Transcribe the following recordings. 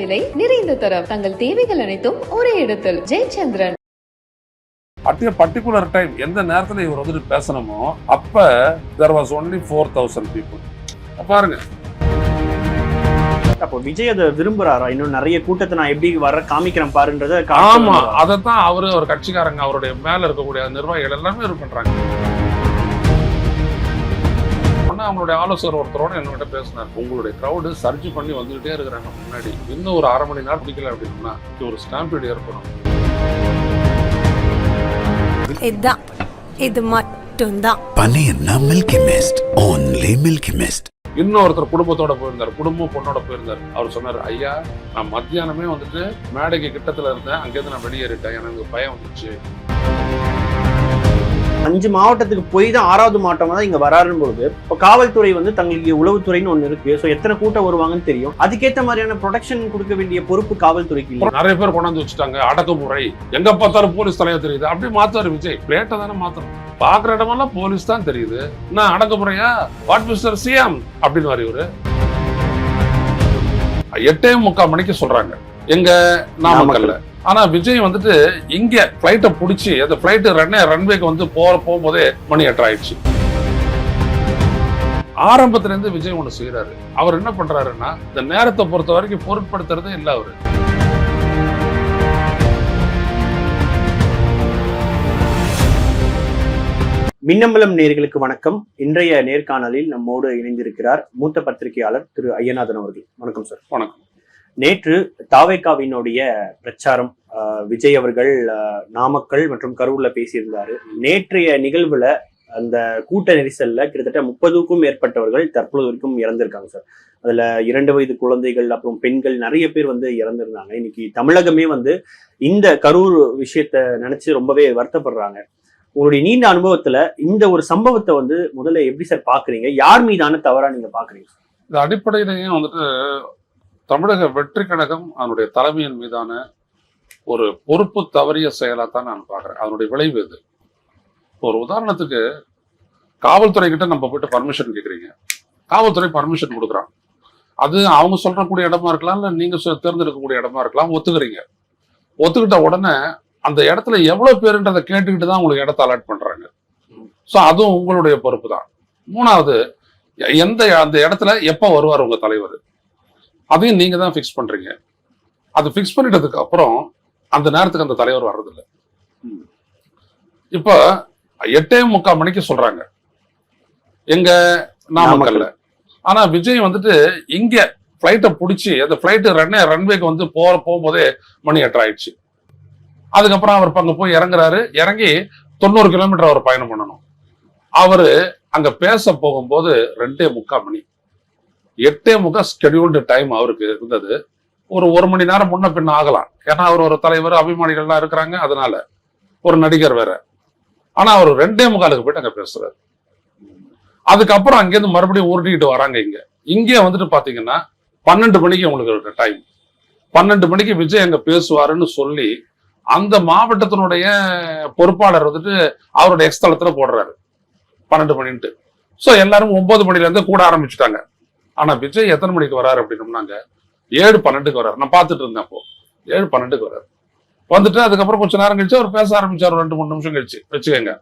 விலை நிறைந்த தரம். தங்கள் தேவைகள் அனைத்தும் ஒரே இடத்தில். ஜெயச்சந்திரன். அட் பர்டிகுலர் டைம் எந்த நேரத்துல இவர் வந்துட்டு பேசணுமோ அப்ப there was only four thousand people பாருங்க. அப்போ விஜய் அதை விரும்புறாரா? இன்னும் நிறைய கூட்டத்தை நான் எப்படி வர காமிக்கிறேன் பாருன்றத ஆமா அதைத்தான் அவரு அவர் கட்சிக்காரங்க அவருடைய மேல இருக்கக்கூடிய நிர்வாகிகள் எல்லாமே இது பண்றாங்க. அவங்களுடைய ஆலோசகர் ஒருத்தரோட என்கிட்ட பேசினார். உங்களுடைய கிரௌடு சர்ஜ் பண்ணி வந்துகிட்டே இருக்கிறாங்க முன்னாடி. இன்னும் ஒரு அரை மணி நேரம் பிடிக்கல அப்படின்னா இது ஒரு ஸ்டாம்பீடு ஏற்படும். இதுதான். இது மட்டும்தான். பனையன்னா Milky Mist only Milky Mist இன்னொருத்தர் குடும்பத்தோட போயிருந்தார். குடும்பம் பொண்ணோட போயிருந்தார். அவர் சொன்னார் ஐயா நான் மத்தியானமே வந்துட்டு மேடைக்கு கிட்டத்துல இருந்தேன். அங்கேருந்து நான் வெளியேறிட்டேன். எனக்கு பயம் வந்துச்சு. அஞ்சு மாவட்டத்துக்கு போய் தான் ஆறாவது மாவட்டமா தான் இங்க வராருன்னு போது இப்போ காவல்துறை வந்து தங்களுக்கு உளவுத்துறைன்னு ஒண்ணு இருக்கு. ஸோ எத்தனை கூட்டம் வருவாங்கன்னு தெரியும். அதுக்கேற்ற மாதிரியான ப்ரொடெக்ஷன் கொடுக்க வேண்டிய பொறுப்பு காவல்துறைக்கு இல்லை நிறைய பேர் கொண்டாந்து வச்சுட்டாங்க. அடக்குமுறை எங்க பார்த்தாலும் போலீஸ் தலையா தெரியுது. அப்படி மாத்தாரு விஜய். பிளேட்டை தானே மாத்தணும் பாக்குற இடமெல்லாம் போலீஸ் தான் தெரியுது. என்ன அடக்குமுறையா வாட் மிஸ்டர் சிஎம் அப்படின்னு வர இவரு. எட்டே முக்கால் மணிக்கு சொல்றாங்க. எங்க நாமக்கல்ல. ஆனா விஜய் வந்துட்டு இங்க பிளைட்டை புடிச்சு அந்த பிளைட் ரன்னே ரன்வேக்கு வந்து போற போகும்போதே மணி எட்டு ஆயிடுச்சு. ஆரம்பத்துல இருந்து விஜய் ஒண்ணு செய்யறாரு அவர் என்ன பண்றாருன்னா இந்த நேரத்தை பொறுத்த வரைக்கும் பொருட்படுத்துறதே இல்ல அவரு. மின்னம்பலம் நேர்களுக்கு வணக்கம். இன்றைய நேர்காணலில் நம்மோடு இணைந்திருக்கிறார் மூத்த பத்திரிகையாளர் திரு ஐயநாதன் அவர்கள். வணக்கம் சார். வணக்கம். நேற்று தாவேகாவினுடைய பிரச்சாரம் ஆஹ், விஜய் அவர்கள் நாமக்கல் மற்றும் கரூர்ல பேசியிருந்தாரு. நேற்றைய நிகழ்வுல அந்த கூட்ட நெரிசல்ல கிட்டத்தட்ட முப்பதுக்கும் மேற்பட்டவர்கள் தற்பொழுது வரைக்கும் இறந்திருக்காங்க சார். அதுல இரண்டு வயது குழந்தைகள் அப்புறம் பெண்கள் நிறைய பேர் வந்து இறந்திருந்தாங்க. இன்னைக்கு தமிழகமே வந்து இந்த கரூர் விஷயத்த நினைச்சு ரொம்பவே வருத்தப்படுறாங்க. உங்களுடைய நீண்ட அனுபவத்துல இந்த ஒரு சம்பவத்தை வந்து முதல்ல எப்படி சார் பாக்குறீங்க? யார் மீதான தவறா நீங்க பாக்குறீங்க இந்த அடிப்படையிலையும் வந்துட்டு தமிழக வெற்றி கழகம் அதனுடைய தலைமையின் மீதான ஒரு பொறுப்பு தவறிய செயலாக தான் நான் பார்க்குறேன். அதனுடைய விளைவு இது ஒரு உதாரணத்துக்கு காவல்துறை கிட்ட நம்ம போயிட்டு பர்மிஷன் கேட்குறீங்க காவல்துறை பர்மிஷன் கொடுக்குறான். அது அவங்க சொல்றக்கூடிய இடமா இருக்கலாம் இல்லை நீங்கள் சொ- தேர்ந்தெடுக்கக்கூடிய இடமா இருக்கலாம் ஒத்துக்கிறீங்க. ஒத்துக்கிட்ட உடனே அந்த இடத்துல எவ்வளோ பேருன்றதை கேட்டுக்கிட்டு தான் உங்களுக்கு இடத்த அலாட் பண்ணுறாங்க ஸோ அதுவும் உங்களுடைய பொறுப்பு தான் மூணாவது எ- எந்த அந்த இடத்துல எப்போ வருவார் உங்கள் தலைவர்? அதையும் நீங்க தான் ஃபிக்ஸ் பண்றீங்க. அது ஃபிக்ஸ் பண்ணிட்டதுக்கு அப்புறம் அந்த நேரத்துக்கு அந்த தலைவர் வர்றதில்ல. இப்போ எட்டே முக்கால் மணிக்கு சொல்றாங்க. எங்க நாமக்கல்ல. ஆனா விஜய் வந்துட்டு இங்க ஃபிளைட்டை பிடிச்சி அந்த ஃபிளைட் ரன்னே ரன்வேக்கு வந்து போற போகும்போதே மணி எட்டு ஆயிடுச்சு. அதுக்கப்புறம் அவர் அங்க போய் இறங்குறாரு. இறங்கி தொண்ணூறு கிலோமீட்டர் அவர் பயணம் பண்ணணும். அவரு அங்க பேச போகும்போது ரெண்டே முக்கால் மணி. எட்டே முக்கால் ஸ்கெடியூல்டு டைம் அவருக்கு இருந்தது. ஒரு ஒரு மணி நேரம் முன்ன பின்ன ஆகலாம். ஏன்னா அவர் ஒரு தலைவர் அபிமானிகள்லாம் இருக்கிறாங்க. அதனால ஒரு நடிகர் வேற. ஆனா அவர் ரெண்டே முக்காலுக்கு போயிட்டு அங்க பேசுறாரு. அதுக்கப்புறம் அங்கேருந்து மறுபடியும் உருட்டிக்கிட்டு வராங்க இங்க. இங்கே வந்துட்டு பாத்தீங்கன்னா பன்னெண்டு மணிக்கு உங்களுக்கு டைம் பன்னெண்டு மணிக்கு விஜய் அங்க பேசுவாருன்னு சொல்லி அந்த மாவட்டத்தினுடைய பொறுப்பாளர் வந்துட்டு அவருடைய எக்ஸ்தலத்துல போடுறாரு. பன்னெண்டு மணின்ட்டு. ஸோ எல்லாரும் ஒன்பது மணில இருந்து கூட ஆரம்பிச்சுட்டாங்க. ஆனா விஜய் எத்தனை மணிக்கு வராரு அப்படின்னம்னாங்க? ஏழு பன்னெண்டுக்கு வராரு. நான் பார்த்துட்டு இருந்தேன் அப்போ. ஏழு பன்னெண்டுக்கு வராரு. வந்துட்டு அதுக்கப்புறம் கொஞ்ச நேரம் கழிச்சு அவர் பேச ஆரம்பிச்சார். ஒரு ரெண்டு மூணு நிமிஷம் கழிச்சு. வச்சுக்கோங்க.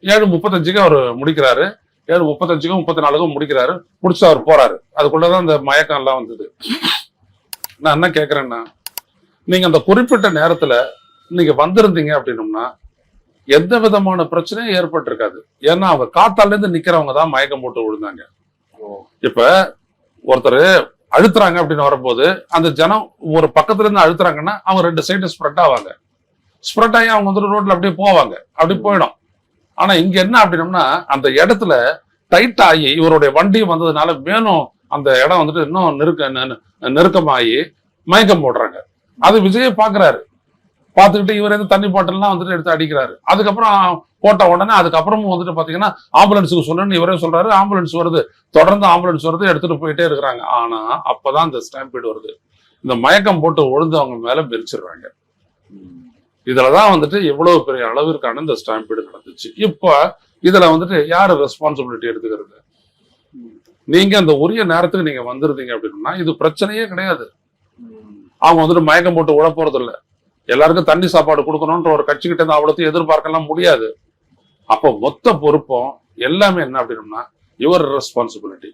ஏழு முப்பத்தஞ்சுக்கு அவர் முடிக்கிறாரு. ஏழு முப்பத்தஞ்சுக்கும் முப்பத்தி நாலுக்கும் முடிக்கிறாரு. முடிச்சு அவர் போறாரு. அதுக்குள்ளதான் இந்த மயக்கம் எல்லாம் வந்தது. நான் என்ன கேக்குறேன்னா நீங்க அந்த குறிப்பிட்ட நேரத்துல நீங்க வந்திருந்தீங்க அப்படின்னம்னா எந்த விதமான பிரச்சனையும் ஏற்பட்டிருக்காது. ஏன்னா அவங்க காத்தால இருந்து நிக்கிறவங்க தான் மயக்கம் போட்டு விழுந்தாங்க. இப்ப ஒருத்தர் அழுத்துறாங்க அப்படின்னு வரும்போது அந்த ஜனம் ஒரு பக்கத்துல இருந்து அழுத்துறாங்கன்னா அவங்க ரெண்டு சைடு ஸ்ப்ரெட் ஆவாங்க. ஸ்ப்ரெட் ஆகி அவங்க வந்துட்டு ரோட்ல அப்படியே போவாங்க. அப்படி போயிடும். ஆனா இங்க என்ன அப்படின்னம்னா அந்த இடத்துல டைட் ஆகி இவருடைய வண்டி வந்ததுனால மேலும் அந்த இடம் வந்துட்டு இன்னும் நெருக்க நெருக்கமாகி மயக்கம் போடுறாங்க. அது விஜயை பாக்குறாரு. பார்த்துக்கிட்டு இவர் வந்து தண்ணி பாட்டில்லாம் வந்துட்டு எடுத்து அடிக்கிறாரு. அதுக்கப்புறம் போட்ட உடனே அதுக்கப்புறமும் வந்துட்டு பாத்தீங்கன்னா ஆம்புலன்ஸுக்கு சொல்லணும்னு இவரே சொல்றாரு. ஆம்புலன்ஸ் வருது. தொடர்ந்து ஆம்புலன்ஸ் வருது எடுத்துட்டு போயிட்டே இருக்கிறாங்க. ஆனா அப்பதான் இந்த ஸ்டாம்பீடு வருது. இந்த மயக்கம் போட்டு விழுந்தவங்க மேல பிரிச்சிடுறாங்க இதுலதான் வந்துட்டு எவ்வளவு பெரிய அளவிற்கான இந்த ஸ்டாம்பீடு நடந்துச்சு. இப்ப இதுல வந்துட்டு யாரு ரெஸ்பான்சிபிலிட்டி எடுத்துக்கிறது? நீங்க அந்த உரிய நேரத்துக்கு நீங்க வந்திருந்தீங்க அப்படின்னா இது பிரச்சனையே கிடையாது. அவங்க வந்துட்டு மயக்கம் போட்டு விழ போறது இல்ல எல்லாருக்கும் தண்ணி சாப்பாடு கொடுக்கணும்ன்ற ஒரு கட்சிக்கிட்ட இருந்து அவ்வளோத்தையும் எதிர்பார்க்கலாம் முடியாது. அப்போ மொத்த பொறுப்பும் எல்லாமே என்ன அப்படின்னம்னா யுவர் ரெஸ்பான்சிபிலிட்டி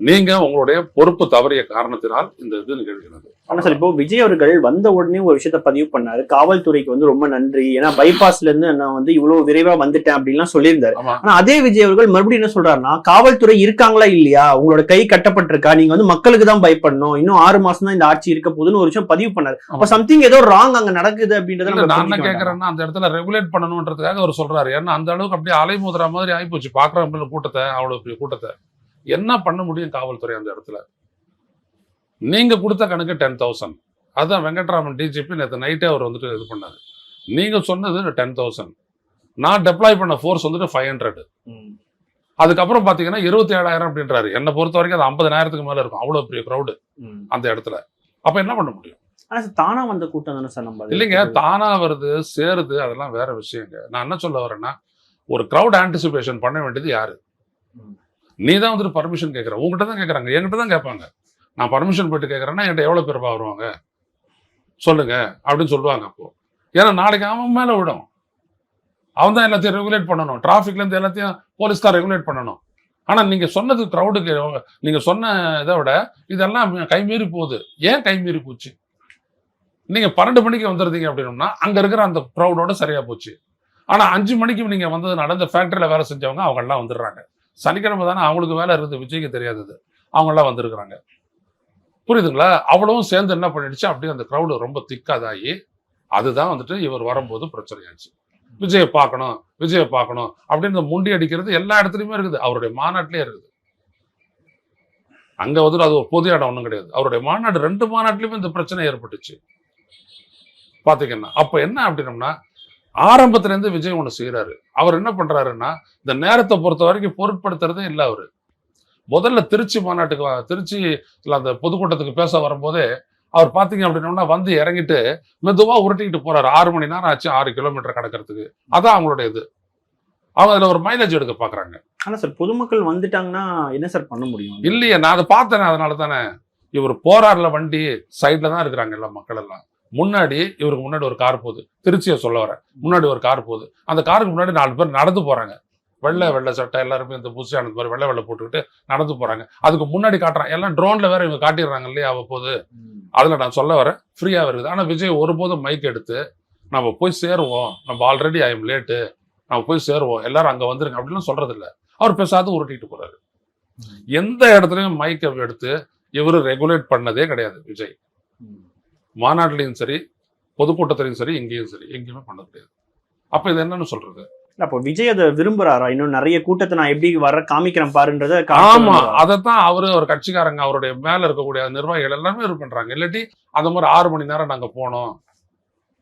நீங்க உங்களுடைய பொறுப்பு தவறிய காரணத்தினால் இந்த இது நிகழ்கிறது. ஆனா சார் இப்போ விஜய் அவர்கள் வந்த உடனே ஒரு விஷயத்த பதிவு பண்ணாரு. காவல்துறைக்கு வந்து ரொம்ப நன்றி. ஏன்னா பைபாஸ்ல இருந்து நான் வந்து இவ்வளவு விரைவா வந்துட்டேன் அப்படின்லாம் சொல்லியிருந்தாரு. ஆனா அதே விஜய் அவர்கள் மறுபடியும் என்ன சொல்றாருன்னா காவல்துறை இருக்காங்களா இல்லையா? உங்களோட கை கட்டப்பட்டிருக்கா? நீங்க வந்து மக்களுக்கு தான் பயப்படணும். இன்னும் ஆறு மாசம் தான் இந்த ஆட்சி இருக்க போகுதுன்னு ஒரு விஷயம் பதிவு பண்ணாரு. அப்ப சம்திங் ஏதோ ராங் அங்க நடக்குது அப்படின்றத நான் என்ன? கேக்குறேன்னா அந்த இடத்துல ரெகுலேட் பண்ணணுன்றதுக்காக அவர் சொல்றாரு. ஏன்னா அந்த அளவுக்கு அப்படியே அலைமோதுற மாதிரி ஆயிப்போச்சு. பாக்குறவங்க கூட்டத்தை அவ்வளவு கூட்டத்தை. என்ன பண்ண முடியும் காவல்துறை அந்த இடத்துல? நீங்க கொடுத்த கணக்கு டென் தௌசண்ட் அதான் வெங்கட்ராமன் டிஜிபி நேற்று நைட்டே அவர் வந்துட்டு இது பண்ணாரு. நீங்க சொன்னது டென் தௌசண்ட் நான் டெப்ளாய் பண்ண ஃபோர்ஸ் வந்துட்டு ஃபைவ் ஹண்ட்ரட். அதுக்கப்புறம் பாத்தீங்கன்னா இருபத்தி ஏழாயிரம் அப்படின்றாரு. என்னை பொறுத்த வரைக்கும் அது ஐம்பதனாயிரத்துக்கு மேல இருக்கும். அவ்வளவு பெரிய க்ரௌடு. அந்த இடத்துல. அப்ப என்ன பண்ண முடியும்? ஆனா சார் தானா வந்த கூட்டம் தானே சார் நம்ம அது இல்லைங்க தானா வருது சேருது அதெல்லாம் வேற விஷயங்க. நான் என்ன சொல்ல வரேன்னா ஒரு க்ரௌட் ஆன்டிசிபேஷன் பண்ண வேண்டியது யாரு. நீ தான் வந்துட்டு பர்மிஷன் கேட்குற உங்ககிட்ட தான் கேட்குறாங்க என்கிட்ட தான் கேட்பாங்க. நான் பர்மிஷன் போயிட்டு கேட்குறேன்னா என்கிட்ட எவ்வளோ பேர் வருவாங்க? சொல்லுங்க. அப்படின்னு சொல்லுவாங்க அப்போ. ஏன்னா நாளைக்கு அவன் மேலே விடும். அவன் தான் எல்லாத்தையும் ரெகுலேட் பண்ணணும். டிராஃபிக்லேருந்து எல்லாத்தையும் போலீஸ் தான் ரெகுலேட் பண்ணணும். ஆனால் நீங்கள் சொன்னது க்ரௌடுக்கு நீங்கள் சொன்ன இதை விட இதெல்லாம் கைமீறி போகுது. ஏன் கைமீறி போச்சு? நீங்கள் பன்னெண்டு மணிக்கு வந்துருந்தீங்க அப்படின்னா அங்கே இருக்கிற அந்த க்ரௌடோட சரியாக போச்சு. ஆனால் அஞ்சு மணிக்கு நீங்கள் வந்ததுனால இந்த ஃபேக்ட்ரியில் வேலை செஞ்சவங்க அவங்கெல்லாம் வந்துடுறாங்க. சனிக்கிழமை தானே அவங்களுக்கு வேலை இருந்து விஜய்க்கு தெரியாதது. அவங்களாம் வந்திருக்கிறாங்க. புரியுதுங்களா? அவ்வளவும் சேர்ந்து என்ன பண்ணிடுச்சு? அப்படியே அந்த க்ரௌடு ரொம்ப திக்காதாகி அதுதான் வந்துட்டு இவர் வரும்போது பிரச்சனையாச்சு. விஜயை பார்க்கணும் விஜயை பார்க்கணும் அப்படின்னு இந்த முண்டி அடிக்கிறது எல்லா இடத்துலையுமே இருக்குது. அவருடைய மாநாட்டிலே இருக்குது. அங்கே வந்துட்டு அது ஒரு பொது இடம் ஒன்றும் கிடையாது. அவருடைய மாநாடு ரெண்டு மாநாட்டிலையுமே இந்த பிரச்சனை ஏற்பட்டுச்சு. பார்த்தீங்கன்னா அப்போ என்ன அப்படின்னம்னா ஆரம்பத்துல இருந்து விஜய் ஒண்ணு செய்யறாரு அவர் என்ன பண்றாருன்னா இந்த நேரத்தை பொறுத்த வரைக்கும் பொருட்படுத்துறதே இல்லை அவரு. முதல்ல திருச்சி மாநாட்டுக்கு திருச்சி அந்த பொதுக்கூட்டத்துக்கு பேச வரும்போதே அவர் பாத்தீங்க அப்படின்னம்னா வந்து இறங்கிட்டு மெதுவா உருட்டிக்கிட்டு போறாரு. ஆறு மணி நேரம் ஆச்சு ஆறு கிலோமீட்டர் கடக்கிறதுக்கு. அதான் அவங்களுடைய இது. அவங்க அதுல ஒரு மைலேஜ் எடுக்க பாக்குறாங்க. ஆனா சார் பொதுமக்கள் வந்துட்டாங்கன்னா என்ன சார் பண்ண முடியும்? இல்லையே நான் அதை பார்த்தேனே அதனால தானே இவர் போறாருல வண்டி சைட்ல தான் இருக்கிறாங்க எல்லா மக்கள் எல்லாம். முன்னாடி இவருக்கு முன்னாடி ஒரு கார் போகுது. திருச்சியை சொல்ல வரேன். முன்னாடி ஒரு கார் போகுது. அந்த காருக்கு முன்னாடி நாலு பேர் நடந்து போறாங்க. வெள்ளை வெள்ளை சட்டை எல்லாருமே இந்த புதுசான மாதிரி வெள்ளை வெள்ளை போட்டுக்கிட்டு நடந்து போறாங்க. அதுக்கு முன்னாடி காட்டுறான். எல்லாம் ட்ரோன்ல வேற இவங்க காட்டிடுறாங்க இல்லையா அவ்வப்போது? அதுல நான் சொல்ல வரேன். ஃப்ரீயா வருது. ஆனா விஜய் ஒருபோதும் மைக் எடுத்து நம்ம போய் சேருவோம். நம்ம ஆல்ரெடி ஐ எம் லேட்டு நம்ம போய் சேருவோம். எல்லாரும் அங்க வந்துருங்க. அப்படிலாம் சொல்றது இல்ல அவர் பேசாத உருட்டிட்டு போறாரு. எந்த இடத்துலயும் மைக்கை எடுத்து இவரு ரெகுலேட் பண்ணதே கிடையாது விஜய். மாநாட்டிலையும் சரி பொதுக்கூட்டத்திலையும் சரி எங்கேயும் சரி எங்கேயுமே பண்ணது கிடையாது அப்ப இது என்னன்னு சொல்றது? அப்போ விஜய் அதை விரும்புறாரா? இன்னும் நிறைய கூட்டத்தை நான் எப்படி வர காமிக்கிறேன் பாருன்றத ஆமா. அதைத்தான் அவரு அவர் கட்சிக்காரங்க அவருடைய மேல இருக்கக்கூடிய நிர்வாகிகள் எல்லாமே இது பண்றாங்க. இல்லாட்டி அந்த மாதிரி ஆறு மணி நேரம் நாங்க போனோம்.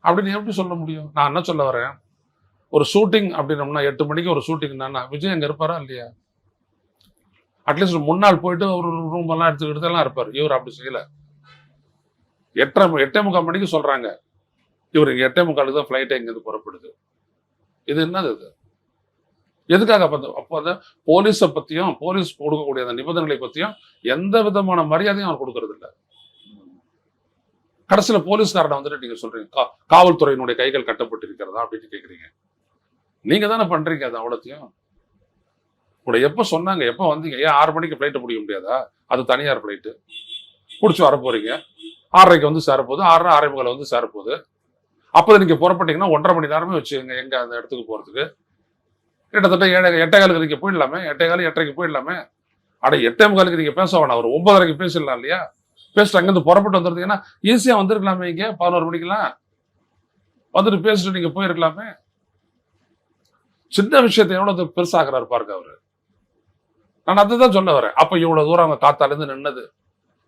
அப்படின்னு எப்படி சொல்ல முடியும்? நான் என்ன சொல்ல வரேன்? ஒரு ஷூட்டிங் அப்படின்னம்னா எட்டு மணிக்கு ஒரு ஷூட்டிங்னா விஜய் அங்க இருப்பாரா இல்லையா? அட்லீஸ்ட் முன்னாள் போயிட்டு ஒரு ரூம் எல்லாம் எடுத்துக்கிட்டு எல்லாம் இருப்பார். இவர் அப்படி செய்யல. எட்டரை எட்டே முக்கால் மணிக்கு சொல்கிறாங்க இவர் எட்டே முக்காலுக்கு தான் ஃப்ளைட்டை இங்கேருந்து புறப்படுது. இது என்னது இது? எதுக்காக அப்போ அப்போ அந்த போலீஸை பற்றியும் போலீஸ் கொடுக்கக்கூடிய அந்த நிபந்தனைகளை பற்றியும் எந்த விதமான மரியாதையும் அவர் கொடுக்கறதில்ல. கடைசியில் போலீஸ்காரனை வந்துட்டு நீங்கள் சொல்கிறீங்க கா- காவல்துறையினுடைய கைகள் கட்டப்பட்டிருக்கிறதா அப்படின்னு கேட்குறீங்க நீங்கள் தானே பண்ணுறீங்க அது அவ்வளோத்தையும். கூட எப்போ சொன்னாங்க எப்போ வந்தீங்க? ஏன் ஆறு மணிக்கு ஃப்ளைட்டை பிடிக்க முடியாதா? அது தனியார் ஃபிளைட்டு பிடிச்சி வர போகிறீங்க ஆறரைக்கு வந்து சேரப்போகுது. ஆறரை ஆறரை முக்கால் வந்து சேரப்போகுது. அப்போ நீங்கள் புறப்பட்டீங்கன்னா ஒன்றரை மணி நேரமே வச்சுக்கோங்க எங்கே அந்த இடத்துக்கு போகிறதுக்கு கிட்டத்தட்ட ஏழை எட்டை காலுக்கு நீங்கள் போயிடலாமே. எட்டை காலு எட்டரைக்கு போயிடலாமே. அட எட்டே முக்காலுக்கு நீங்கள் பேச வேணாம். ஒரு ஒன்பதரைக்கு பேசிடலாம் இல்லையா? பேசிட்டு அங்கேருந்து புறப்பட்டு வந்துருந்தீங்கன்னா ஈஸியாக வந்திருக்கலாமே இங்கே பதினோரு மணிக்கெல்லாம். வந்துட்டு பேசிட்டு நீங்கள் போயிருக்கலாமே. சின்ன விஷயத்தை எவ்வளோ பெருசாகிறாரு பாருங்க அவர். நான் அதுதான் சொல்ல வரேன். அப்போ இவ்வளோ தூரம் அவங்க காத்தாலேருந்து நின்னது.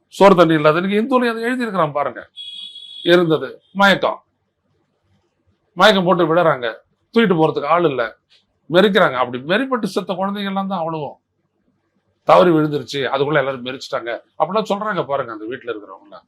சோறு தண்ணி இல்லாத இந்துலையும் இந்துல அதை எழுதியிருக்கிறான் பாருங்க. இருந்தது. மயக்கம். மயக்கம் போட்டு விடுறாங்க. தூக்கிட்டு போறதுக்கு ஆள் இல்ல. மெரிக்கிறாங்க அப்படி மெரிப்பட்டு செத்த குழந்தைங்கள்லாம் தான் அவ்வளவும். தவறி விழுந்துருச்சு. அதுக்குள்ள எல்லாரும் மெரிச்சிட்டாங்க அப்படிலாம் சொல்றாங்க பாருங்க அந்த வீட்டில் இருக்கிறவங்களாம்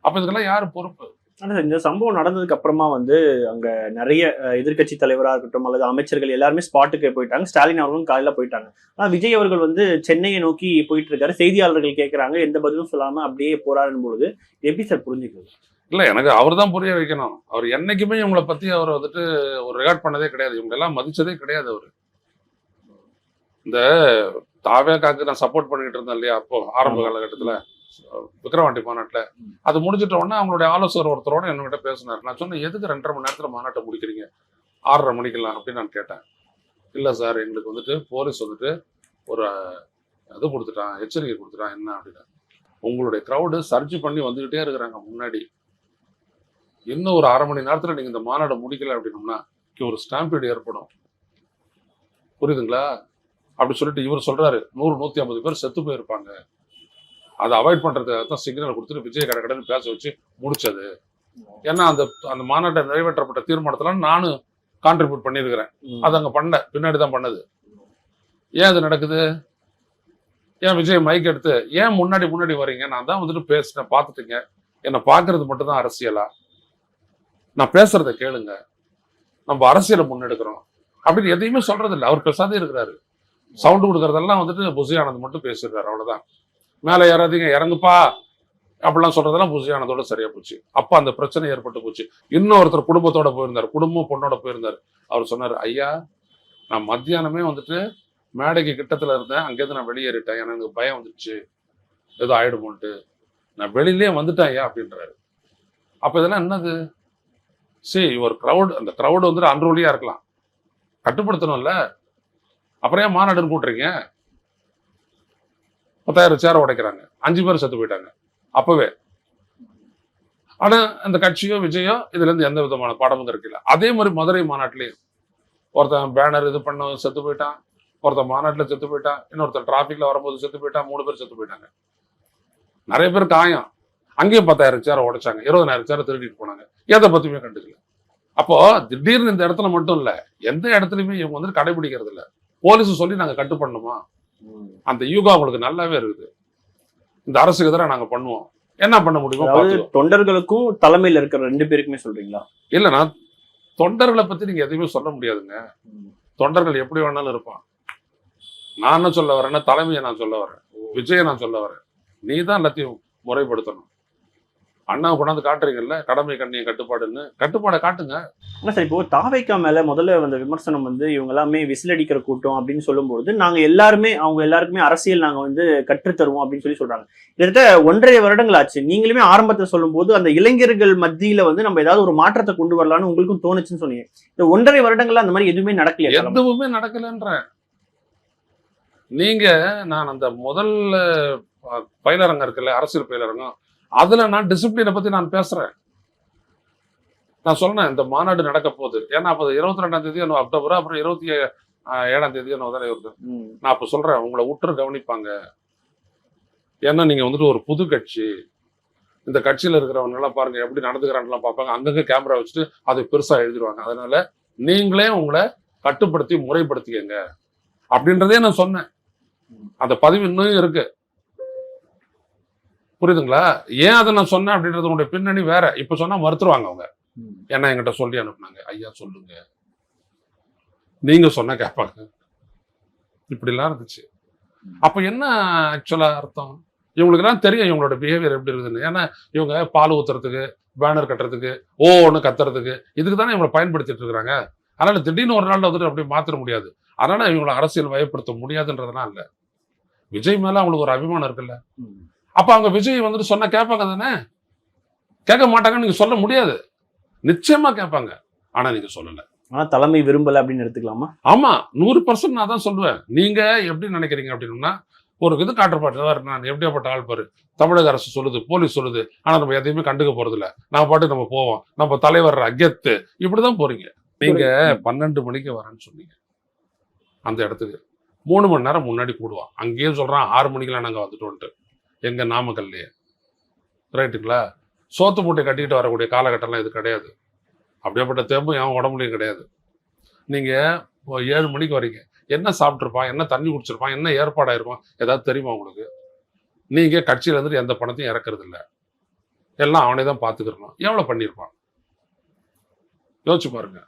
அப்ப இதுக்கெல்லாம் யாரு பொறுப்பு? ஆனா இந்த சம்பவம் நடந்ததுக்கு அப்புறமா வந்து அங்க நிறைய எதிர்கட்சி தலைவரா இருக்கட்டும் அல்லது அமைச்சர்கள் எல்லாருமே ஸ்பாட்டுக்கு போயிட்டாங்க. ஸ்டாலின் அவர்களும் காலையில போயிட்டாங்க. ஆனா விஜய் அவர்கள் வந்து சென்னையை நோக்கி போயிட்டு இருக்காரு. செய்தியாளர்கள் கேட்கறாங்க எந்த பதிலும் சொல்லாம அப்படியே போறாருன்னு பொழுது எப்படி சார் புரிஞ்சுக்கிறது? இல்ல எனக்கு அவர் தான் புரிய வைக்கணும். அவர் என்னைக்குமே இவங்களை பத்தி அவர் வந்துட்டு ஒரு ரெக்கார்ட் பண்ணதே கிடையாது. இவங்க எல்லாம் மதிச்சதே கிடையாது அவர். இந்த தாவேக்காக்கு நான் சப்போர்ட் பண்ணிட்டு இருந்தேன் இல்லையா அப்போ ஆரம்ப. காலகட்டத்துல. விக்ரவாண்டி மாநாட்டுல. அது முடிஞ்சிட்ட உடனே அவங்களுடைய ஆலோசகர் ஒருத்தரோட என்கிட்ட பேசினார். நான் சொன்னேன் எதுக்கு ரெண்டரை மணி நேரத்துல மாநாட்டை முடிக்கிறீங்க? ஆறரை மணிக்கெல்லாம் அப்படின்னு நான் கேட்டேன். இல்ல சார் எங்களுக்கு வந்துட்டு போலீஸ் வந்துட்டு ஒரு இது கொடுத்துட்டான் எச்சரிக்கை கொடுத்துட்டான் என்ன அப்படின்னா. உங்களுடைய க்ரௌடு சர்ச் பண்ணி வந்துகிட்டே இருக்கிறாங்க முன்னாடி. இன்னும் ஒரு அரை மணி நேரத்துல நீங்க இந்த மாநாடு முடிக்கல அப்படின்னோம்னா ஒரு ஸ்டாம்பீடு ஏற்படும். புரியுதுங்களா? அப்படி சொல்லிட்டு இவர் சொல்றாரு நூறு நூத்தி ஐம்பது பேர் செத்து போயிருப்பாங்க. அதை அவாய்ட் பண்றதுக்காக தான் சிக்னல் கொடுத்துட்டு விஜய் கடற்கடன் பேச வச்சு முடிச்சது. ஏன்னா அந்த அந்த மாநாட்டை நிறைவேற்றப்பட்ட தீர்மானத்துல நானும் கான்ட்ரிபியூட் பண்ணியிருக்கிறேன். அது அங்க பண்ண பின்னாடி தான் பண்ணது. ஏன் அது நடக்குது? ஏன் விஜய் மைக் எடுத்து ஏன் முன்னாடி முன்னாடி வர்றீங்க? நான் தான் வந்துட்டு பேசினேன் பார்த்துட்டீங்க. என்னை பார்க்கறது மட்டும் தான் அரசியலா? நான் பேசுறத கேளுங்க. நம்ம அரசியலை முன்னெடுக்கிறோம். அப்படின்னு எதையுமே சொல்றது இல்லை அவர் பேசாதே இருக்கிறாரு. சவுண்டு கொடுக்கறதெல்லாம் வந்துட்டு புசி ஆனந்த் மட்டும் பேசிடுறாரு அவ்வளவுதான். மேலே ஏறாதீங்க இறங்குப்பா. அப்படிலாம் சொல்றதெல்லாம் புசியானதோட சரியா போச்சு. அப்ப அந்த பிரச்சனை ஏற்பட்டு போச்சு. இன்னொருத்தர் குடும்பத்தோட போயிருந்தார் குடும்பம் பொண்ணோட போயிருந்தார். அவர் சொன்னார் ஐயா நான் மத்தியானமே வந்துட்டு மேடைக்கு கிட்டத்துல இருந்தேன் அங்கேருந்து நான் வெளியேறிட்டேன். எனக்கு பயம் வந்துச்சு ஏதோ ஆயிடுமோன்ட்டு. நான் வெளியிலே வந்துட்டேன் ஐயா அப்படின்றாரு. அப்ப இதெல்லாம் என்னது? சரி ஒரு க்ரௌட் அந்த க்ரௌடு வந்துட்டு அன்ரோலியா இருக்கலாம். கட்டுப்படுத்தணும்ல. அப்புறம் ஏன் மாநாடுன்னு கூட்டுறீங்க? பத்தாயிரம் சேரை உடைக்கிறாங்க. அஞ்சு பேர் செத்து போயிட்டாங்க. அப்பவே. ஆனா அந்த கட்சியோ விஜயோ இதுல இருந்து எந்த விதமான பாடமும் கிடைக்கல அதே மாதிரி மதுரை மாநாட்டிலையும். ஒருத்தன் பேனர் இது பண்ண செத்து போயிட்டான். ஒருத்தன் மாநாட்டில் செத்து போயிட்டான். இன்னொருத்தன் டிராஃபிக்ல வரும்போது செத்து போயிட்டான். மூணு பேர் செத்து போயிட்டாங்க. நிறைய பேர் காயம். அங்கேயும் பத்தாயிரம் சேரை உடைச்சாங்க. இருபதாயிரம் சேரை திருடிட்டு போனாங்க. எதை பத்தியுமே கண்டுக்கல. அப்போ திடீர்னு இந்த இடத்துல மட்டும் இல்ல. எந்த இடத்துலயுமே இவங்க வந்து கடைபிடிக்கிறது இல்ல போலீஸ் சொல்லி நாங்க கட்டு பண்ணணுமா அந்த யூகா அவங்களுக்கு நல்லாவே இருக்குது. இந்த அரசுக்கு எதிராக நாங்க பண்ணுவோம். என்ன பண்ண முடியுமோ. தொண்டர்களுக்கும் தலைமையில இருக்கிற ரெண்டு பேருக்குமே சொல்றீங்களா? இல்லைன்னா தொண்டர்களை பத்தி நீங்க எதுவுமே சொல்ல முடியாதுங்க. தொண்டர்கள் எப்படி வேணாலும் இருப்பான். நான் என்ன சொல்ல வரேன்னா தலைமையை நான் சொல்ல வரேன். விஜயை நான் சொல்ல வரேன். நீ தான் எல்லாத்தையும் முறைப்படுத்தணும். அண்ணாவை கொண்டாந்து காட்டுறீங்கல்ல கடமை கண்ணிய கட்டுப்பாடுன்னு. கட்டுப்பாடை காட்டுங்க. ஆனா சார் இப்போ தாவைக்கா மேல முதல்ல வந்த விமர்சனம் வந்து இவங்க எல்லாமே விசில் அடிக்கிற கூட்டம் அப்படின்னு சொல்லும்போது நாங்க எல்லாருமே அவங்க எல்லாருக்குமே அரசியல் நாங்க வந்து கற்றுத்தருவோம் அப்படின்னு சொல்லி சொல்றாங்க. கிட்டத்தட்ட ஒன்றரை வருடங்கள் ஆச்சு. நீங்களுமே ஆரம்பத்தை சொல்லும்போது அந்த இளைஞர்கள் மத்தியில வந்து நம்ம ஏதாவது ஒரு மாற்றத்தை கொண்டு வரலாம்னு உங்களுக்கும் தோணுச்சுன்னு சொன்னீங்க. இந்த ஒன்றரை வருடங்கள்ல அந்த மாதிரி எதுவுமே நடக்கலையா தலைமை? எதுவுமே நடக்கலன்றேன். நீங்க நான் அந்த முதல் அஹ், பயிலரங்கம் இருக்குல்ல அரசியல் பயிலரங்கம் அதுல நான் டிசிப்ளினை பத்தி நான் பேசுறேன். நான் சொன்னேன் இந்த மாநாடு நடக்க போகுது. ஏன்னா அப்போ இருபத்தி ரெண்டாம் தேதி என்ன அக்டோபர் அப்புறம் இருபத்தி ஏழாம் தேதி என்ன தானே வருது. நான் அப்ப சொல்றேன் உங்களை உற்று கவனிப்பாங்க. ஏன்னா நீங்க வந்துட்டு ஒரு புது கட்சி. இந்த கட்சியில இருக்கிறவங்க எல்லாம் பாருங்க எப்படி நடந்துக்கிறாங்கலாம் பார்ப்பாங்க. அங்கங்க கேமரா வச்சுட்டு அதை பெருசா எழுதிடுவாங்க. அதனால நீங்களே உங்களை கட்டுப்படுத்தி முறைப்படுத்திக்கங்க. அப்படின்றதே நான் சொன்னேன். அந்த பதிவு இன்னும் இருக்கு. புரியுதுங்களா? ஏன் அதை நான் சொன்னேன் அப்படின்றது உங்களுடைய பின்னணி வேற. இப்ப சொன்னா மறுத்துருவாங்க அவங்க. ஏன்னா என்கிட்ட சொல்லி அனுப்புனாங்க. ஐயா சொல்லுங்க. நீங்க சொன்னா கேட்பாங்க இப்படிலாம் இருந்துச்சு. அப்ப என்ன ஆக்சுவலா அர்த்தம்? இவங்களுக்குலாம் தெரியும் இவங்களோட பிஹேவியர் எப்படி இருக்குதுன்னு. ஏன்னா இவங்க பால் ஊத்துறதுக்கு பேனர் கட்டுறதுக்கு ஓன்னு கத்துறதுக்கு இதுக்கு தானே இவங்களை பயன்படுத்திட்டு இருக்கிறாங்க அதனால திடீர்னு ஒரு நாள்ல வந்துட்டு அப்படியே மாத்திர முடியாது. அதனால இவங்களை அரசியல் வயப்படுத்த முடியாதுன்றதுலாம் இல்ல. விஜய் மேல அவங்களுக்கு ஒரு அபிமானம் இருக்குல்ல. அப்ப அவங்க விஜய் வந்துட்டு சொன்னா கேட்பாங்க தானே? கேட்க மாட்டாங்கன்னு நீங்க சொல்ல முடியாது. நிச்சயமா கேட்பாங்க. ஆனா நீங்க சொல்லல. ஆனா தலைமை விரும்பல அப்படின்னு எடுத்துக்கலாமா? ஆமா நூறு பர்சன்ட் நான் தான் சொல்லுவேன். நீங்க எப்படி நினைக்கிறீங்க அப்படின்னா ஒரு இது காட்டுப்பாட்டு. நான் எப்படியாப்பட்ட ஆள் பாரு. தமிழக அரசு சொல்லுது போலீஸ் சொல்லுது. ஆனா நம்ம எதையுமே கண்டுக்க போறது இல்ல நான் பாட்டு நம்ம போவோம். நம்ம தலைவர் அகெத்து. இப்படிதான் போறீங்க. நீங்க பன்னெண்டு மணிக்கு வரேன்னு சொன்னீங்க. அந்த இடத்துக்கு. மூணு மணி நேரம் முன்னாடி கூடுவான் அங்கேயே சொல்றான் ஆறு மணிக்கெல்லாம் நாங்க வந்துட்டோன்ட்டு. எங்கள் நாமக்கல்லையே. ரைட்டுங்களா சோத்து மூட்டை கட்டிக்கிட்டு வரக்கூடிய காலகட்டம்லாம் இது கிடையாது. அப்படியேப்பட்ட தேம்பு என் உடம்புலையும் கிடையாது. நீங்கள் ஏழு மணிக்கு வரீங்க என்ன சாப்பிட்ருப்பான் என்ன தண்ணி குடிச்சிருப்பான்? என்ன ஏற்பாடாயிருக்கும் ஏதாவது தெரியுமா உங்களுக்கு? நீங்கள் கட்சியில் இருந்துட்டு எந்த பணத்தையும் இறக்குறது எல்லாம் அவனே தான் பார்த்துக்கிறணும் எவ்வளோ பண்ணியிருப்பான்? யோசிச்சு பாருங்க.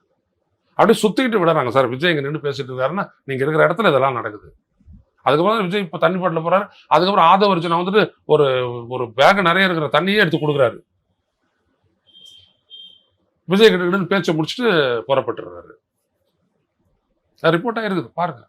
அப்படியே சுற்றிக்கிட்டு விடுறாங்க சார். விஜய் இங்கே நின்று பேசிட்டு இருக்காருன்னா நீங்கள் இருக்கிற இடத்துல இதெல்லாம் நடக்குது. அதுக்கப்புறம் விஜய் இப்போ தண்ணி பாட்டில் போறாரு. அதுக்கப்புறம் ஆதவ அர்ஜுனா வந்துட்டு ஒரு ஒரு பேக் நிறைய இருக்கிற தண்ணியே எடுத்து கொடுக்குறாரு. விஜய் கிட்ட கிட்ட பேச்சை முடிச்சுட்டு புறப்பட்டுறாரு. ரிப்போர்ட் ஆயிருக்குது பாருங்க.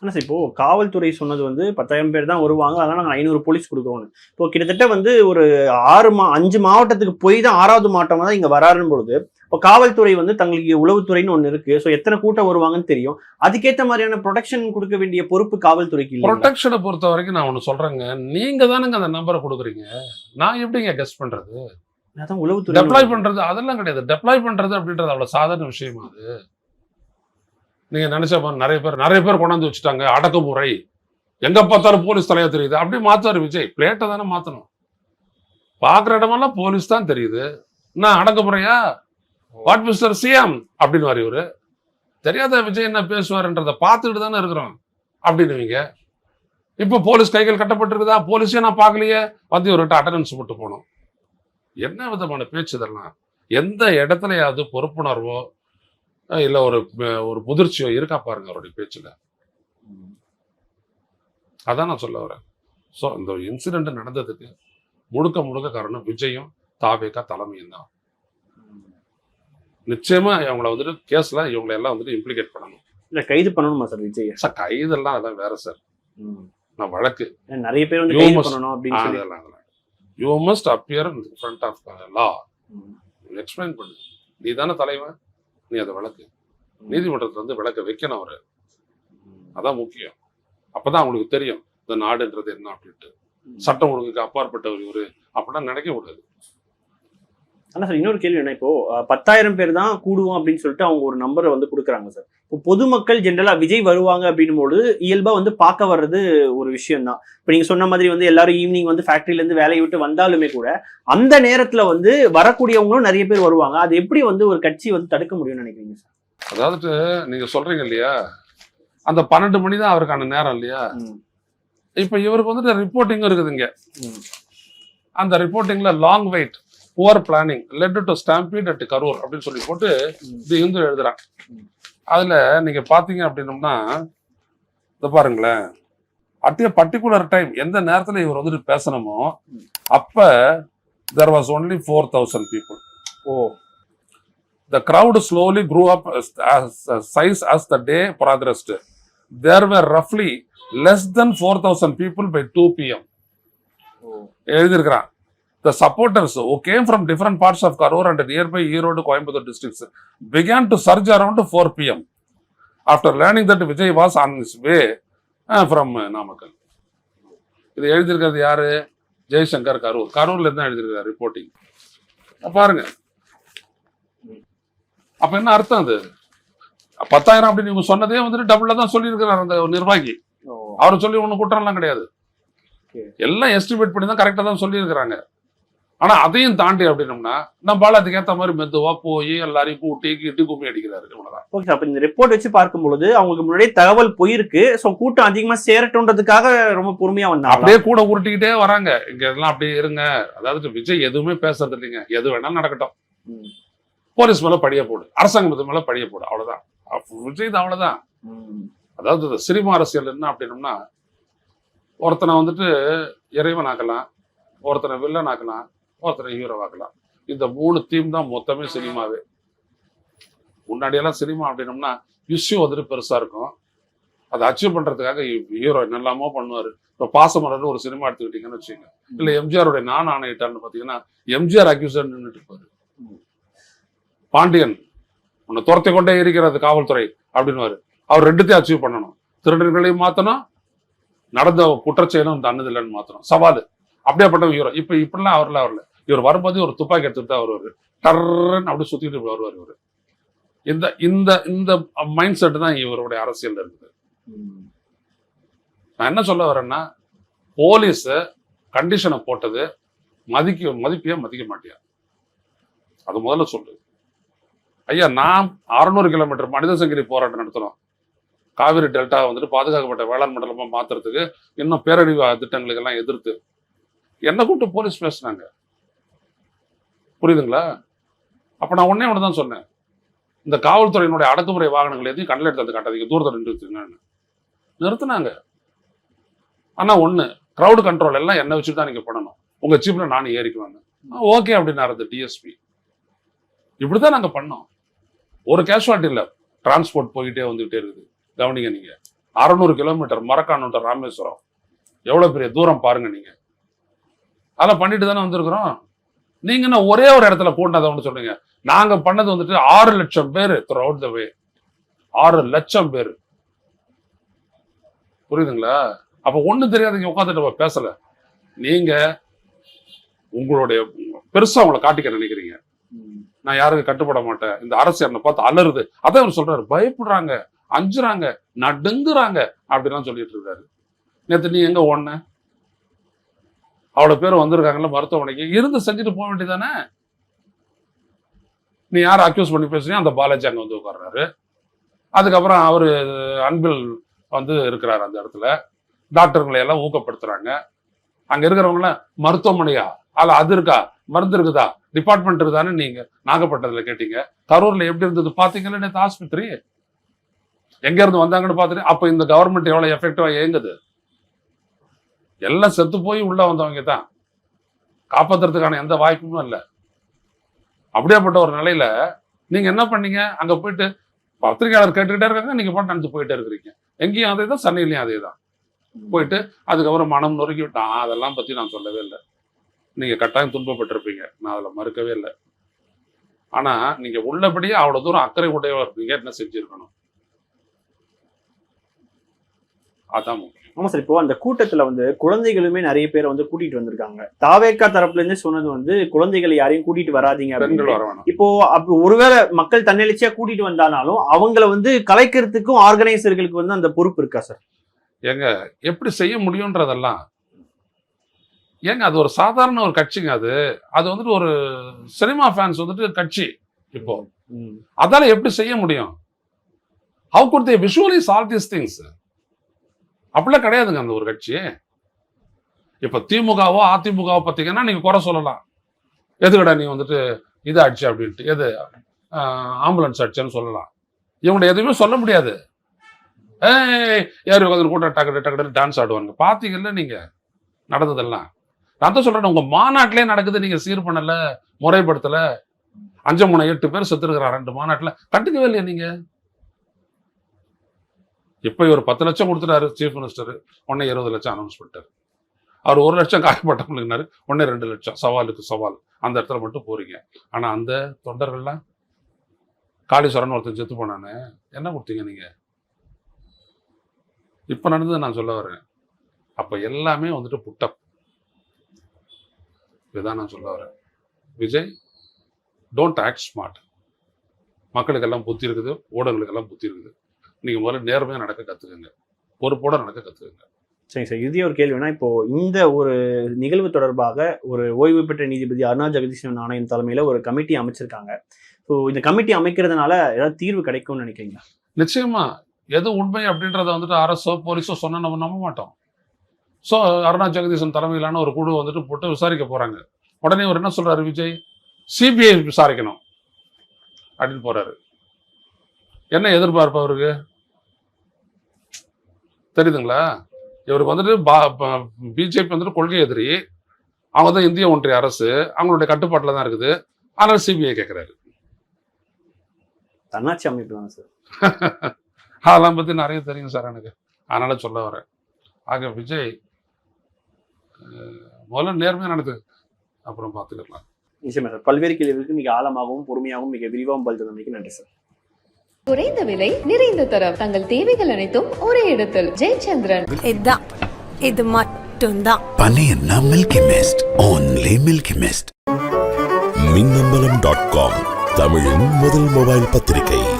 ஆனா சார் இப்போ காவல்துறை சொன்னது வந்து பத்தாயிரம் பேர் தான் வருவாங்க. அதனால நாங்கள் ஐநூறு போலீஸ் கொடுக்குறோம் இப்போ கிட்டத்தட்ட வந்து ஒரு ஆறு மா அஞ்சு மாவட்டத்துக்கு போய் தான் ஆறாவது மாவட்டமா தான் இங்க வராருன்னு பொழுது இப்போ காவல்துறை வந்து தங்களுக்கு உளவுத்துறைன்னு ஒண்ணு இருக்கு. ஸோ எத்தனை கூட்டம் வருவாங்கன்னு தெரியும். அதுக்கேற்ற மாதிரியான ப்ரொடெக்ஷன் கொடுக்க வேண்டிய பொறுப்பு காவல்துறைக்கு இல்லை ப்ரொடெக்ஷனை பொறுத்த வரைக்கும் நான் ஒன்று சொல்றேங்க. நீங்க தானுங்க அந்த நம்பரை கொடுக்குறீங்க. நான் எப்படிங்க கெஸ்ட் பண்றது? அதான் உளவுத்துறை டெப்ளாய் பண்றது அதெல்லாம் கிடையாது. டெப்ளாய் பண்றது அப்படின்றது அவ்வளவு சாதாரண விஷயமா அது? நீங்க நினைச்சா நிறைய பேர் நிறைய பேர் கொண்டாந்து வச்சுட்டாங்க அடக்குமுறை எங்க பார்த்தாலும் போலீஸ் தலையா தெரியுது. அப்படி மாத்தாரு விஜய். பிளேட்டை தானே மாத்தணும். பாக்குற இடமெல்லாம் போலீஸ் தான் தெரியுது. என்ன அடக்குமுறையா வாட் மிஸ்டர் சிஎம் அப்படின்னு வார் இவர். தெரியாத விஜய் என்ன பேசுவார்ன்றதை பார்த்துக்கிட்டு தானே இருக்கிறோம். அப்படின்னுவீங்க. இப்போ போலீஸ் கைகள் கட்டப்பட்டிருக்குதா? போலீஸே நான் பார்க்கலையே. வந்து இவர்கிட்ட அட்டண்டன்ஸ் போட்டு போனோம். என்ன விதமான பேச்சு இதெல்லாம்? எந்த இடத்துலையாவது பொறுப்புணர்வோ இல்ல ஒரு ஒரு முதிர்ச்சியோ இருக்கா பாருங்க அவருடைய பேச்சுல. அதான் நான் சொல்ல வரேன். ஸோ இந்த இன்சிடென்ட் நடந்ததுக்கு முழுக்க முழுக்க காரணம் விஜயும் தாவேக்கா தலைமையும் தான். நிச்சயமா இவங்கள வந்துட்டு கேஸ்ல இவங்களை எல்லாம் வந்துட்டு இம்ப்ளிகேட் பண்ணணும். இல்ல கைது பண்ணணுமா சார் விஜய்? சார் கைதெல்லாம் அதான் வேற சார். நான் வழக்கு. நிறைய பேர் வந்து கைது பண்ணணும் அப்படின்னு you must appear in front of law. Explain பண்ணு. நீ தானே தலைவன். நீ அதை விளக்கு. நீதிமன்றத்துல வந்து விளக்க வைக்கணும் அவரு. அதான் முக்கியம். அப்பதான் அவங்களுக்கு தெரியும் இந்த நாடுன்றது என்ன அப்படின்ட்டு. சட்டம் ஒழுங்குக்கு அப்பாற்பட்டவர் இவரு. அப்படின்னா நினைக்க கூடாது ஆனா சார் இன்னொரு கேள்வி என்ன? இப்போ பத்தாயிரம் பேர் தான் கூடுவோம் அப்படின்னு சொல்லிட்டு அவங்க ஒரு நம்பரை வந்து கொடுக்குறாங்க சார். இப்போ பொதுமக்கள் ஜென்ரலா விஜய் வருவாங்க அப்படின்னும் போது இயல்பா வந்து பார்க்க வர்றது ஒரு விஷயம் தான். இப்போ நீங்க சொன்ன மாதிரி வந்து எல்லாரும் ஈவினிங் வந்து ஃபேக்டரியில இருந்து வேலையை விட்டு வந்தாலுமே கூட அந்த நேரத்துல வந்து வரக்கூடியவங்களும் நிறைய பேர் வருவாங்க. அது எப்படி வந்து ஒரு கட்சி வந்து தடுக்க முடியும்னு நினைக்கிறீங்க சார்? அதாவது நீங்க சொல்றீங்க இல்லையா? அந்த பன்னெண்டு மணி தான் அவருக்கான நேரம் இல்லையா. இப்ப இவருக்கு வந்துட்டு ரிப்போர்ட்டிங்கும் இருக்குதுங்க. அந்த ரிப்போர்ட்டிங்ல long wait poor planning led to stampede at Karur அப்படின்னு சொல்லி போட்டு. இது இந்து எழுதுறான். அதுல நீங்க பாத்தீங்க அப்படின்னம்னா இத பாருங்களேன் அட் ஏ பர்டிகுலர் டைம் எந்த நேரத்துல இவர் வந்துட்டு பேசணுமோ. அப்ப there was only four thousand people oh slowly grew up as, as, as size as the day progressed. There were roughly less than 4,000 people by 2 p.m. எழுதியிருக்கிறான் The supporters who came from different parts of Karur and nearby Erode Coimbatore districts began to surge around 4 p.m. after learning that Vijay was on his way uh, from uh, Namakkal. இது எழுதியிருக்கிறது யாரு? ஜெய்சங்கர் கரூர். கரூர்ல இருந்து எழுதியிருக்காரு reporting பாருங்க. அப்ப என்ன அர்த்தம் அது? பத்தாயிரம் அப்படின்னு இவங்க சொன்னதே வந்துட்டு டபுள்ல தான் சொல்லியிருக்கிறார் அந்த நிர்வாகி. அவர் சொல்லி ஒன்றும் குற்றம்லாம் கிடையாது. எல்லாம் எஸ்டிமேட் பண்ணி தான் கரெக்டாக தான் சொல்லியிருக்கிறாங்க. ஆனா அதையும் தாண்டி அப்படின்னம்னா நம்மளால அதுக்கேற்ற மாதிரி மெதுவா போய் எல்லாரையும் கூட்டி கிட்டி கும்மி அடிக்கிறாரு. இவ்வளவுதான். ஓகே அப்ப இந்த ரிப்போர்ட் வச்சு பார்க்கும் பொழுது அவங்களுக்கு முன்னாடியே தகவல் போயிருக்கு. ஸோ கூட்டம் அதிகமா சேரட்டும்ன்றதுக்காக ரொம்ப பொறுமையா வந்தாங்க அப்படியே கூட உருட்டிக்கிட்டே வராங்க. இங்க எல்லாம் அப்படியே இருங்க. அதாவது விஜய் எதுவுமே பேசுறது இல்லைங்க. எது வேணாலும் நடக்கட்டும். போலீஸ் மேல படிய போடு. அரசாங்கத்து மேல படிய போடு. அவ்வளவுதான். விஜய் தான் அவ்வளவுதான். அதாவது சினிமா அரசியல் என்ன அப்படின்னம்னா ஒருத்தனை வந்துட்டு இறைவன் ஆக்கலாம் ஒருத்தனை வில்லன் ஆக்கலாம் ஒருத்தனை ஹீரோவாக்கலாம் இந்த மூணு தீம் தான் மொத்தமே சினிமாவே. முன்னாடியெல்லாம் சினிமா அப்படின்னம்னா இஷ்யூ வந்துட்டு பெருசா இருக்கும். அதை அச்சீவ் பண்றதுக்காக ஹீரோ என்னெல்லாமோ பண்ணுவாரு. இப்போ பாசமலர்னு ஒரு சினிமா எடுத்துக்கிட்டீங்கன்னு வச்சுக்கோங்க. இல்ல எம்ஜிஆருடைய நான் ஆணையிட்டான்னு பாத்தீங்கன்னா எம்ஜிஆர் அக்யூசர் நின்றுட்டு இருப்பார். பாண்டியன் உன்னை துரத்தி கொண்டே இருக்கிறது காவல்துறை அப்படின்னு அவர் ரெண்டுத்தையும் அச்சீவ் பண்ணணும். திருடர்களையும் மாற்றணும் நடந்த குற்றச்செயலும் தன்னதில்லைன்னு மாத்தணும். சவால். அப்படியே பண்ண ஹீரோ இப்ப இப்படிலாம் அவர்ல வரல இவர் வரும்போது ஒரு துப்பாக்கி எடுத்துட்டு தான் வருவார். டர்ன்னு அப்படி சுற்றிட்டு வருவார் இவர். இந்த இந்த இந்த மைண்ட் செட் தான் இவருடைய அரசியல் இருக்குது. நான் என்ன சொல்ல வரேன்னா போலீஸ் கண்டிஷனை போட்டது மதிக்க மதிப்பியா மதிக்க மாட்டியா? அது முதல்ல சொல்லு. ஐயா நான் அறுநூறு கிலோமீட்டர் மனித சங்கிலி போராட்டம் நடத்தணும் காவிரி டெல்டா வந்துட்டு பாதுகாக்கப்பட்ட வேளாண் மண்டலமாக மாத்துறதுக்கு இன்னும் பேரழிவு திட்டங்களுக்கெல்லாம் எதிர்த்து. என்ன கூப்பிட்டு போலீஸ் பேசுனாங்க. புரியுதுங்களா? அப்போ நான் ஒண்ணே ஒன்று தான் சொன்னேன். இந்த காவல்துறையினுடைய அடக்குமுறை வாகனங்கள் எதையும் கண்ணில் எடுத்து வந்து காட்டாதீங்க. தூரத்தில் நிறுத்துங்கன்னு நிறுத்தினாங்க. ஆனால் ஒன்று க்ரௌடு கண்ட்ரோல் எல்லாம் என்ன வச்சுட்டு தான் நீங்கள் பண்ணணும். உங்கள் ஜீப்ல நானும் ஏறிக்குவாங்க ஓகே அப்படின்னு அந்த டிஎஸ்பி இப்படி தான் நாங்கள் பண்ணோம். ஒரு கேஷுவாலிட்டி இல்லை. டிரான்ஸ்போர்ட் போய்கிட்டே வந்துகிட்டே இருக்குது. கவனிங்க நீங்கள் அறநூறு கிலோமீட்டர் மரக்கானூட்ட ராமேஸ்வரம். எவ்வளோ பெரிய தூரம் பாருங்க நீங்கள் அதெல்லாம் பண்ணிட்டு தானே வந்திருக்கிறோம். நீங்க என்ன ஒரே ஒரு இடத்துல கூட்டினதை ஒன்று சொல்றீங்க நாங்க பண்ணது வந்துட்டு ஆறு லட்சம் பேர் த்ரூ அவுட் த வே ஆறு லட்சம் பேர். புரியுதுங்களா? அப்ப ஒண்ணும் தெரியாதீங்க உட்காந்துட்டு நம்ம பேசல. நீங்க உங்களுடைய பெருசா உங்களை காட்டிக்க நினைக்கிறீங்க. நான் யாருக்கும் கட்டுப்பட மாட்டேன். இந்த அரசு என்னை பார்த்து அலறுது. அதான் அவர் சொல்றாரு. பயப்படுறாங்க அஞ்சுறாங்க நடுங்குறாங்க அப்படிலாம் சொல்லிட்டு இருக்காரு. நேற்று நீ எங்க ஓடுன? அவ்வளோ பேர் வந்திருக்காங்கல்ல மருத்துவமனைக்கு. இருந்து செஞ்சுட்டு போக வேண்டியதானே நீ யார் அக்யூஸ் பண்ணி பேசுறியோ அந்த பாலாஜி அங்கே வந்து உட்கார்றாரு. அதுக்கப்புறம் அவர் அன்பில் வந்து இருக்கிறாரு அந்த இடத்துல. டாக்டர்களை எல்லாம் ஊக்கப்படுத்துறாங்க. அங்கே இருக்கிறவங்கள மருத்துவமனையா? அல்ல அது இருக்கா? மருந்து இருக்குதா? டிபார்ட்மெண்ட் இருக்குதான்னு நீங்க நாகப்பட்டினத்துல கேட்டீங்க. கரூர்ல எப்படி இருந்தது பாத்தீங்களா நேற்று ஆஸ்பத்திரி? எங்க இருந்து வந்தாங்கன்னு பார்த்துட்டு அப்ப இந்த கவர்மெண்ட் எவ்வளவு எஃபெக்டிவா இயங்குது? எல்லாம் செத்து போய் உள்ள வந்தவங்க தான். காப்பாத்துறதுக்கான எந்த வாய்ப்பும் இல்லை. அப்படியாப்பட்ட ஒரு நிலையில நீங்க என்ன பண்ணீங்க? அங்க போயிட்டு பத்திரிகையாளர் கேட்டுக்கிட்டே இருக்காங்க நீங்க பாட்டு நினைச்சு போயிட்டே இருக்கிறீங்க. எங்கேயும் அதே தான் சென்னையிலையும் அதே தான். போயிட்டு அதுக்கப்புறம் மனம் நொறுக்கி விட்டான் அதெல்லாம் பத்தி நான் சொல்லவே இல்லை. நீங்க கட்டாயம் துன்பப்பட்டிருப்பீங்க. நான் அதில் மறுக்கவே இல்லை. ஆனா நீங்க உள்ளபடியே அவ்வளவு தூரம் அக்கறை உடையவர் இருப்பீங்க என்ன செஞ்சிருக்கணும்? அதான் முக்கியம். ஆமா சார் இப்போ அந்த கூட்டத்துல வந்து குழந்தைகளுமே நிறைய பேரை வந்து கூட்டிட்டு வந்திருக்காங்க. தாவேக்கா தரப்புல இருந்து சொன்னது வந்து குழந்தைகளை யாரையும் கூட்டிட்டு வராதீங்க அப்படின்னு. இப்போ ஒருவேளை மக்கள் தன்னெழுச்சியா கூட்டிட்டு வந்தானாலும் அவங்கள வந்து கலைக்கிறதுக்கும் ஆர்கனைசர்களுக்கு வந்து அந்த பொறுப்பு இருக்கா சார்? ஏங்க எப்படி செய்ய முடியுன்றதெல்லாம் ஏங்க அது ஒரு சாதாரண ஒரு கட்சிங்க அது. அது வந்துட்டு ஒரு சினிமா ஃபேன்ஸ் வந்துட்டு கட்சி இப்போ. அதால எப்படி செய்ய முடியும்? How could they visualize all these things அப்படிலாம் கிடையாதுங்க அந்த ஒரு கட்சி. இப்ப திமுகவோ அதிமுகவோ பார்த்தீங்கன்னா நீங்க குறை சொல்லலாம். எதுக்கடா நீ வந்துட்டு இது ஆச்சு அப்படின்ட்டு. எது? ஆம்புலன்ஸ் ஆச்சுன்னு சொல்லலாம். இவங்க எதுவுமே சொல்ல முடியாது. ஏய் யார் உட்காந்து கூட்டம் டக்கு டக்கு டான்ஸ் ஆடுவாங்க பார்த்தீங்கல்ல நீங்க நடந்ததெல்லாம். நான் தான் சொல்றேன் உங்க மாநாட்டிலே நடக்குது நீங்க சீர் பண்ணலை முறைப்படுத்தலை. அஞ்சு மூணு எட்டு பேர் செத்துருக்கிறான் ரெண்டு மாநாட்டில். கண்டுக்கவே இல்லையா நீங்கள் இப்போ இவர் பத்து லட்சம் கொடுத்துட்டாரு சீஃப் மினிஸ்டர் உடனே இருபது லட்சம் அனௌன்ஸ் பண்ணிட்டார். அவர் ஒரு லட்சம் காயப்பட்டவங்களுக்குனாரு உடனே ரெண்டு லட்சம் சவாலுக்கு சவால். அந்த இடத்துல மட்டும் போறீங்க. ஆனா அந்த தொண்டர்கள்லாம் காளீஸ்வரன் ஒருத்தன் செத்து போனானே என்ன கொடுத்தீங்க நீங்க? இப்போ நடந்தது நான் சொல்ல வரேன். அப்போ எல்லாமே வந்துட்டு புட்டப். இதுதான் நான் சொல்ல வரேன். விஜய் டோன்ட் ஆக்ட் ஸ்மார்ட் மக்களுக்கெல்லாம் புத்தி இருக்குது ஊடகங்களுக்கெல்லாம் புத்தி இருக்குது. நீங்க முதல்ல நேர்மையா நடக்க கத்துக்கங்க. பொறுப்போட நடக்க கத்துக்கங்க. சரி சார். இறுதியா ஒரு கேள்வினா இப்போ இந்த ஒரு நிகழ்வு தொடர்பாக ஒரு ஓய்வு பெற்ற நீதிபதி அருணா ஜெகதீஷன் ஆணையம் தலைமையில ஒரு கமிட்டி அமைச்சிருக்காங்க. ஸோ இந்த கமிட்டி அமைக்கிறதுனால ஏதாவது தீர்வு கிடைக்கும்னு நினைக்கிறீங்களா? நிச்சயமா. எது உண்மை அப்படின்றத வந்துட்டு அரசோ போலீஸோ சொன்னா நம்ம நம்ப மாட்டோம். ஸோ அருணா ஜெகதீசன் தலைமையிலான ஒரு குழு வந்துட்டு போட்டு விசாரிக்க போறாங்க. உடனே அவர் என்ன சொல்றாரு விஜய்? சிபிஐ விசாரிக்கணும். அப்படின்னு போறாரு. என்ன எதிர்பார்ப்பு அவருக்கு? தெரியுதுங்களா? இவருக்கு வந்துட்டு பிஜேபி வந்துட்டு கொள்கை எதிரி. அவங்க தான் இந்திய ஒன்றிய அரசு. அவங்களுடைய கட்டுப்பாட்டில் தான் இருக்குது. அதனால சிபிஐ கேட்குறாரு தன்னாட்சி அமைப்பு தான் சார்? அதெல்லாம் பற்றி நிறைய தெரியும் சார் எனக்கு. அதனால சொல்ல வரேன். ஆக விஜய் முதல்ல நேர்மையாக நடத்து அப்புறம் பார்த்துக்கலாம். நிச்சயமா சார். பல்வேறு கேள்விகளுக்கு மிக ஆழமாகவும் பொறுமையாகவும் மிக விரிவாகவும் பதில் தந்தமைக்கு நன்றி சார். குறைந்த விலை நிறைந்த தரம். தங்கள் தேவைகள் அனைத்தும் ஒரே இடத்தில். ஜெயச்சந்திரன். இதான். இது மட்டும்தான். பன்னீர்னா Milky Mist only Milky Mist Minnambalam dot com தமிழின் முதல் மொபைல் பத்திரிகை.